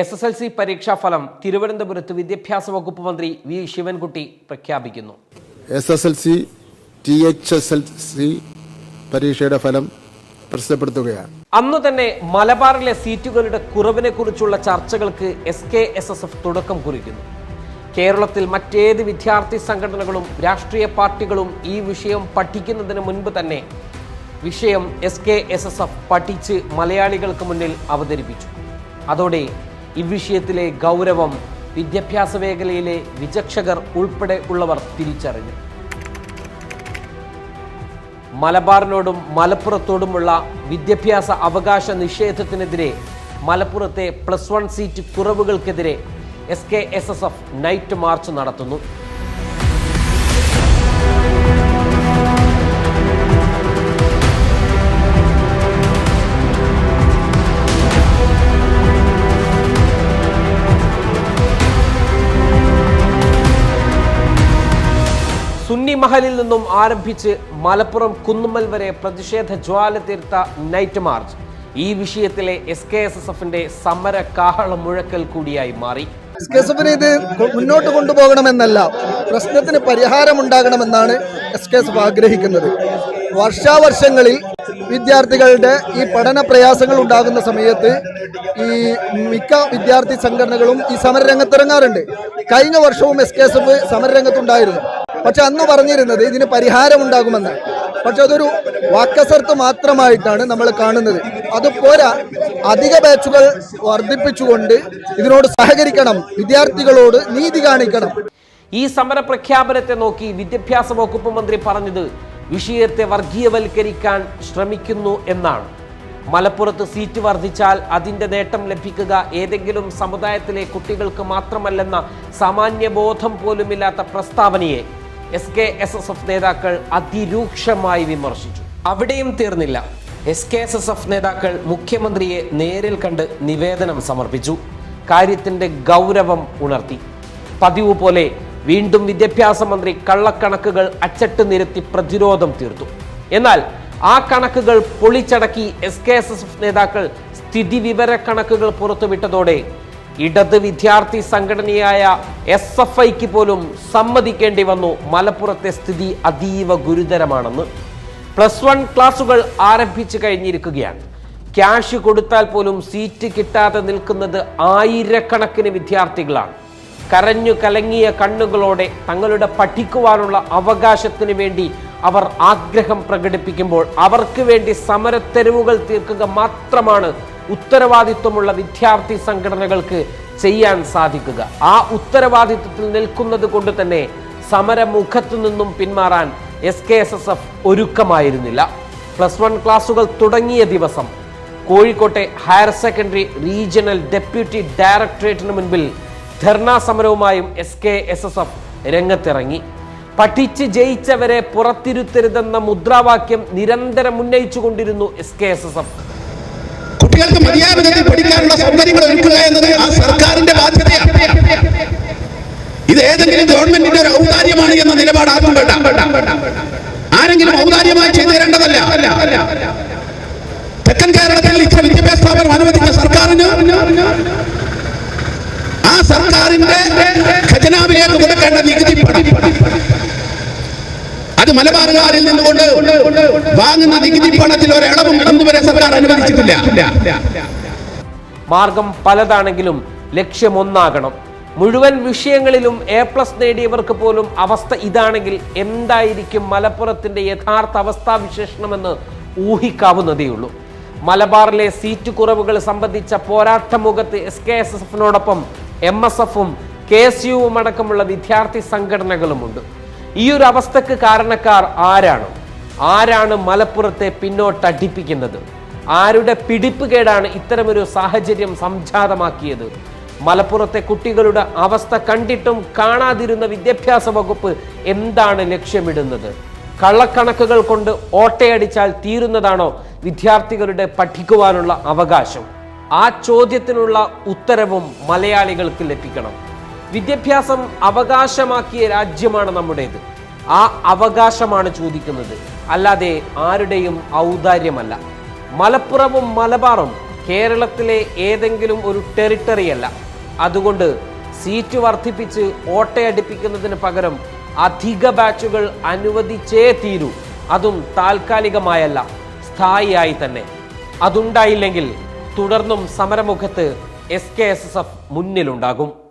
S S L C പരീക്ഷാഫലം തിരുവനന്തപുരത്ത് വിദ്യാഭ്യാസ വകുപ്പ് മന്ത്രി വി ശിവൻകുട്ടി പ്രഖ്യാപിക്കുന്നു. S S L C T H S L C പരീക്ഷയുടെ ഫലം പ്രസിദ്ധപ്പെടുത്തുകയാണ്. അന്നു തന്നെ മലബാറിലെ സീറ്റുകളുടെ കുറവിനെ കുറിച്ചുള്ള ചർച്ചകൾക്ക് S K S S F തുടക്കം കുറിക്കുന്നു. കേരളത്തിൽ മറ്റേത് വിദ്യാർത്ഥി സംഘടനകളും രാഷ്ട്രീയ പാർട്ടികളും ഈ വിഷയം പഠിക്കുന്നതിന് മുൻപ് തന്നെ വിഷയം S K S S F പഠിച്ച് മലയാളികൾക്ക് മുന്നിൽ അവതരിപ്പിച്ചു. അതോടെ ഇവിഷയത്തിലെ ഗൗരവം വിദ്യാഭ്യാസ മേഖലയിലെ വിചക്ഷകർ ഉൾപ്പെടെ ഉള്ളവർ തിരിച്ചറിഞ്ഞു. മലബാറിനോടും മലപ്പുറത്തോടുമുള്ള വിദ്യാഭ്യാസ അവകാശ നിഷേധത്തിനെതിരെ മലപ്പുറത്തെ plus one seat കുറവുകൾക്കെതിരെ S K S S F night march നടത്തുന്നു. സുന്നി മഹലിൽ നിന്നും ആരംഭിച്ച് മലപ്പുറം കുന്നുമ്മൽ വരെ പ്രതിഷേധ ജ്വാല തീർത്ത നൈറ്റ് മാർച്ച്. ഈ വിഷയത്തിലെ എസ് കെ എസ് എസ് എഫിന്റെ സമര കാഹള മുഴക്കൽ കൂടിയായി മാറി. എസ് കെ എസ് എഫിന് ഇത് മുന്നോട്ട് കൊണ്ടുപോകണമെന്നല്ല പ്രശ്നത്തിന് പരിഹാരമുണ്ടാകണമെന്നാണ് എസ് കെ എസ് എഫ് ആഗ്രഹിക്കുന്നത്. വർഷാവർഷങ്ങളിൽ വിദ്യാർത്ഥികളുടെ ഈ പഠന പ്രയാസങ്ങൾ ഉണ്ടാകുന്ന സമയത്ത് ഈ മിക്ക വിദ്യാർത്ഥി സംഘടനകളും ഈ സമരരംഗത്തിറങ്ങാറുണ്ട്. കഴിഞ്ഞ വർഷവും എസ് കെ എസ് എഫ് സമരരംഗത്തുണ്ടായിരുന്നു. പക്ഷെ അന്ന് പറഞ്ഞിരുന്നത് ഇതിന് പരിഹാരം ഉണ്ടാകുമെന്ന്. പക്ഷെ അതൊരു വാക്കസർത്ത് മാത്രമായിട്ടാണ് നമ്മൾ കാണുന്നത്. അത് പോരാ. അധിക ബാച്ചുകൾ വർദ്ധിപ്പിച്ചുകൊണ്ട് ഇതിനോട് സഹകരിക്കണം. വിദ്യാർത്ഥികളോട് നീതി കാണിക്കണം. ഈ സമര പ്രഖ്യാപനത്തെ നോക്കി വിദ്യാഭ്യാസ വകുപ്പ് മന്ത്രി പറഞ്ഞത് വിഷയത്തെ വർഗീയവൽക്കരിക്കാൻ ശ്രമിക്കുന്നു എന്നാണ്. മലപ്പുറത്ത് സീറ്റ് വർദ്ധിച്ചാൽ അതിന്റെ നേട്ടം ലഭിക്കുക ഏതെങ്കിലും സമുദായത്തിലെ കുട്ടികൾക്ക് മാത്രമല്ലെന്ന സാമാന്യബോധം പോലുമില്ലാത്ത പ്രസ്താവനയെ S K S S F നേതാക്കൾ അതിരൂക്ഷമായി വിമർശിച്ചു. അവിടെയും തീർന്നില്ല. S K S S F നേതാക്കൾ മുഖ്യമന്ത്രിയെ നേരിൽ കണ്ട് നിവേദനം സമർപ്പിച്ചു. കാര്യത്തിന്റെ ഗൗരവം ഉണർത്തി. പതിവ് പോലെ വീണ്ടും വിദ്യാഭ്യാസ മന്ത്രി കള്ളക്കണക്കുകൾ അച്ചട്ട് നിരത്തി പ്രതിരോധം തീർത്തു. എന്നാൽ ആ കണക്കുകൾ പൊളിച്ചടക്കി S K S S F നേതാക്കൾ സ്ഥിതിവിവര കണക്കുകൾ പുറത്തുവിട്ടതോടെ ഇടത് വിദ്യാർത്ഥി സംഘടനയായ എസ് എഫ് ഐക്ക് പോലും സമ്മതിക്കേണ്ടി വന്നു. മലപ്പുറത്തെ സ്ഥിതി അതീവ ഗുരുതരമാണെന്ന് പ്ലസ് വൺ ക്ലാസുകൾ ആരംഭിച്ചു കഴിഞ്ഞിരിക്കുകയാണ്. ക്യാഷ് കൊടുത്താൽ പോലും സീറ്റ് കിട്ടാതെ നിൽക്കുന്നത് ആയിരക്കണക്കിന് വിദ്യാർത്ഥികളാണ്. കരഞ്ഞു കലങ്ങിയ കണ്ണുകളോടെ തങ്ങളുടെ പഠിക്കുവാനുള്ള അവകാശത്തിന് വേണ്ടി അവർ ആഗ്രഹം പ്രകടിപ്പിക്കുമ്പോൾ അവർക്ക് വേണ്ടി സമരത്തെരുവുകൾ തീർക്കുക മാത്രമാണ് ഉത്തരവാദിത്വമുള്ള വിദ്യാർത്ഥി സംഘടനകൾക്ക് ചെയ്യാൻ സാധിക്കുക. ആ ഉത്തരവാദിത്വത്തിൽ നിൽക്കുന്നത് കൊണ്ട് തന്നെ സമരമുഖത്തു നിന്നും പിന്മാറാൻ S K S S F ഒരുക്കമായിരുന്നില്ല. Plus one ക്ലാസുകൾ തുടങ്ങിയ ദിവസം കോഴിക്കോട്ടെ ഹയർ സെക്കൻഡറി റീജിയണൽ ഡെപ്യൂട്ടി ഡയറക്ടറേറ്റിന് മുൻപിൽ dharna സമരവുമായും S K S S F രംഗത്തിറങ്ങി. പഠിച്ച് ജയിച്ചവരെ പുറത്തിരുത്തരുതെന്ന മുദ്രാവാക്യം നിരന്തരം ഉന്നയിച്ചുകൊണ്ടിരുന്നു S K S S F കുട്ടികൾക്ക് മതിയായ വിധത്തിൽ പഠിക്കാനുള്ള സൗകര്യങ്ങൾ ഒരുക്കുക എന്നത് ആ സർക്കാരിന്റെ ബാധ്യതയാണ്. ഇത് ഏതെങ്കിലും ഗവൺമെന്റിന്റെ ഒരു ഔദാര്യമാണ് എന്ന നിലപാട് ആർക്കും വേണ്ട. ആരെങ്കിലും ഔദാര്യമായി ചെയ്തു തരേണ്ടതല്ല. തെക്കൻ കേരളത്തിൽ ഇത്ര വിദ്യാഭ്യാസ സ്ഥാപനം അനുവദിച്ച സർക്കാരിന് ആ സർക്കാരിന്റെ ഖജനാവിലേക്ക് കൊടുക്കേണ്ട നികുതി പണം. അത് മലബാറുകാരിൽ നിന്നുകൊണ്ട് വാങ്ങുന്ന നികുതി പണത്തിൽ ഒരു ഇളവും ഇന്നുവരെ സർക്കാർ അനുവദിച്ചിട്ടില്ല. മാർഗം പലതാണെങ്കിലും ലക്ഷ്യമൊന്നാകണം മുഴുവൻ വിഷയങ്ങളിലും എ പ്ലസ് നേടിയവർക്ക് പോലും അവസ്ഥ ഇതാണെങ്കിൽ എന്തായിരിക്കും മലപ്പുറത്തിന്റെ യഥാർത്ഥ അവസ്ഥാവിശേഷണമെന്ന് ഊഹിക്കാവുന്നതേയുള്ളൂ. മലബാറിലെ സീറ്റ് കുറവുകൾ സംബന്ധിച്ച പോരാട്ട മുഖത്ത് എസ് കെ എസ് എഫിനോടൊപ്പം എം എസ് എഫും കെ എസ് യുവും അടക്കമുള്ള വിദ്യാർത്ഥി സംഘടനകളുമുണ്ട്. ഈ ഒരു അവസ്ഥക്ക് കാരണക്കാർ ആരാണ്? ആരാണ് മലപ്പുറത്തെ പിന്നോട്ടടിപ്പിക്കുന്നത്? ആരുടെ പിടിപ്പുകേടാണ് ഇത്തരമൊരു സാഹചര്യം സംജാതമാക്കിയത്? മലപ്പുറത്തെ കുട്ടികളുടെ അവസ്ഥ കണ്ടിട്ടും കാണാതിരുന്ന വിദ്യാഭ്യാസ വകുപ്പ് എന്താണ് ലക്ഷ്യമിടുന്നത്? കള്ളക്കണക്കുകൾ കൊണ്ട് ഓട്ടയടിച്ചാൽ തീരുന്നതാണോ വിദ്യാർത്ഥികളുടെ പഠിക്കുവാനുള്ള അവകാശം? ആ ചോദ്യത്തിനുള്ള ഉത്തരവും മലയാളികൾക്ക് ലഭിക്കണം. വിദ്യാഭ്യാസം അവകാശമാക്കിയ രാജ്യമാണ് നമ്മുടേത്. ആ അവകാശമാണ് ചോദിക്കുന്നത്. അല്ലാതെ ആരുടെയും ഔദാര്യമല്ല. മലപ്പുറവും മലബാറും കേരളത്തിലെ ഏതെങ്കിലും ഒരു ടെറിട്ടറി അല്ല അതുകൊണ്ട് സീറ്റ് വർദ്ധിപ്പിച്ച് ഓട്ടയടിപ്പിക്കുന്നതിന് പകരം അധിക ബാച്ചുകൾ അനുവദിച്ചേ തീരൂ. അതും താൽക്കാലികമായല്ല സ്ഥായിയായി തന്നെ. അതുണ്ടായില്ലെങ്കിൽ തുടർന്നും സമരമുഖത്ത് S K S S F മുന്നിലുണ്ടാകും.